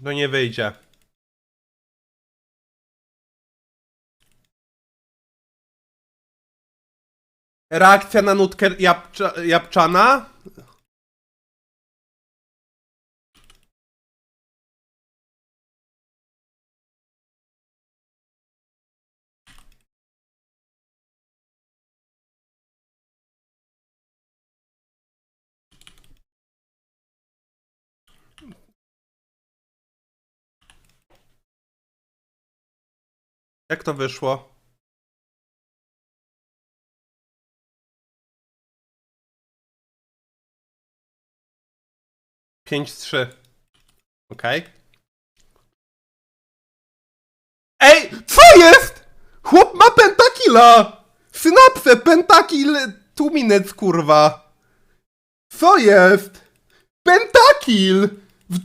No nie wyjdzie. Reakcja na nutkę jabcza, jabłczana? Jak to wyszło? Pięć trzy. Okej. Ej! Co jest?! Chłop ma pentakilla! Synapsę, pentakil, two minutes, kurwa! Co jest? Pentakil!